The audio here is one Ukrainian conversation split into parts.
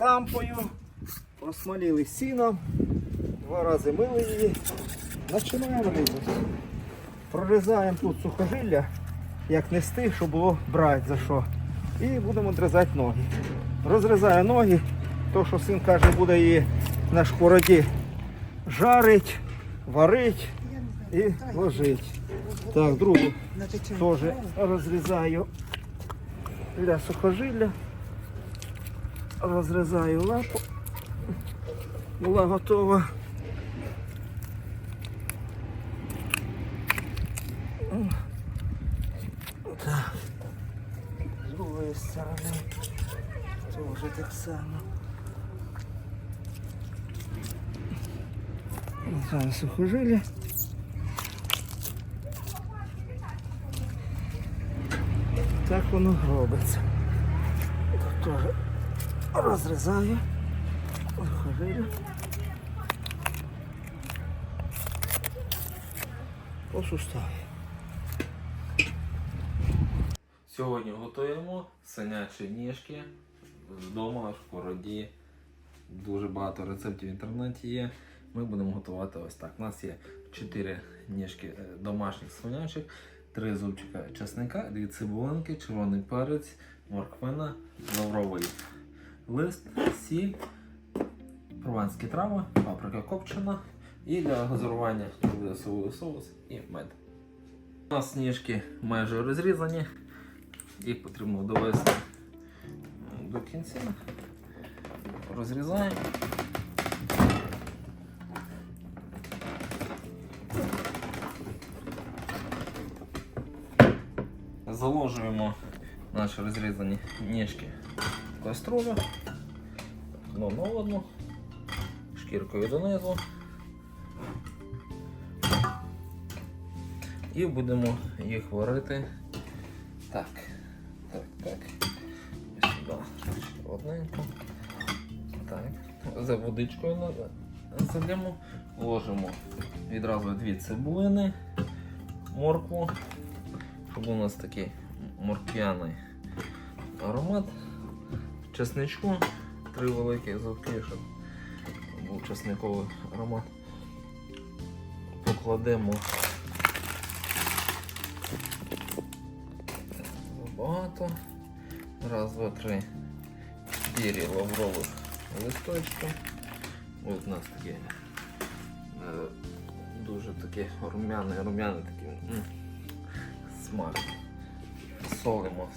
лампою, просмолили сіном, два рази мили її. Починаємо різати. Прорізаємо тут сухожилля, як нести, щоб було брати за що. І будемо відрізати ноги. Розрізаю ноги, то що син каже, буде її на шкороді жарить, варить і ложить. Так, другу теж розрізаю для сухожилля. Розрізаю лапу. Була готова. Так. З другої сторони теж так само. Зараз сухожилля. Так воно робиться. Тут теж розрізаю. Сухожилля. По суставі. Сьогодні готуємо свинячі ніжки вдома в скороді. Дуже багато рецептів в інтернеті є. Ми будемо готувати ось так. У нас є 4 ніжки е, домашніх свинячих, 3 зубчика чесника, 2 цибулинки, червоний перець, морквина, лавровий лист, сіль, прованські трави, паприка копчена і для газурування буде соєвий соус і мед. У нас ніжки майже розрізані. Їх потрібно довести до кінця. Розрізаємо. Заложуємо наші розрізані ніжки в каструлю. Одну на одну, шкіркою донизу. І будемо їх варити так, так, так. Сюди. Одненько. Так. За водичкою на- залємо. Ложимо відразу дві цибулини, моркву, щоб у нас такий морквяний аромат. Чесничку, три великі зубки, щоб був чесниковий аромат. Покладемо багато. Раз, два, три, чотири лаврових листочка. Ось у нас таке е, дуже таке рум'яне, рум'яне таке м, смак. Солимо.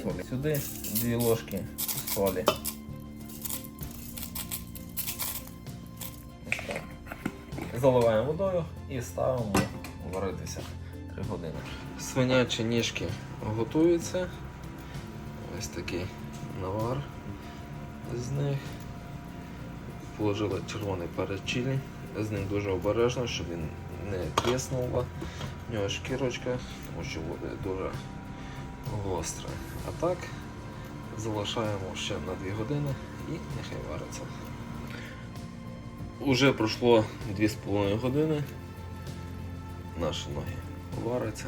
Солі. Сюди дві ложки солі. Заливаємо водою і ставимо варитися 3 години. Свинячі ніжки готуються. Ось такий навар з них. Положили червоний перець. З ним дуже обережно, щоб він не тріснуло. В нього шкірочка, тому що буде дуже гостре. А так залишаємо ще на 2 години і нехай вариться. Уже пройшло 2,5 години. Наші ноги варяться.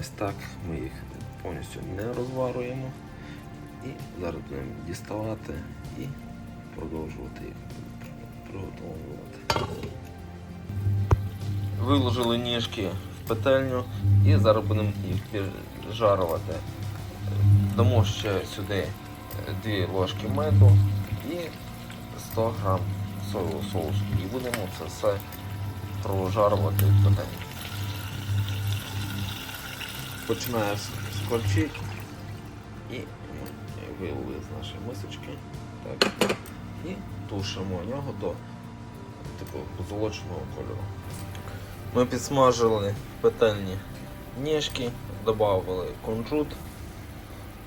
Ось так ми їх повністю не розварюємо. І зараз будемо діставати і продовжувати їх приготовувати. Виложили ніжки петельню і зараз будемо їх піджарувати. Дамо ще сюди 2 ложки меду і 100 грам соєвого соусу. І будемо це все прожарувати в петельні. Починає скорчити і ми вилили з нашої мисочки. Так. І тушимо нього до такого позолоченого кольору. Ми підсмажили петельні ніжки, додали кунжут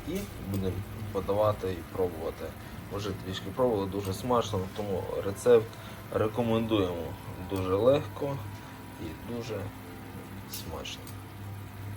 і будемо подавати і пробувати. Вже трішки пробували, дуже смачно, тому рецепт рекомендуємо дуже легко і дуже смачно.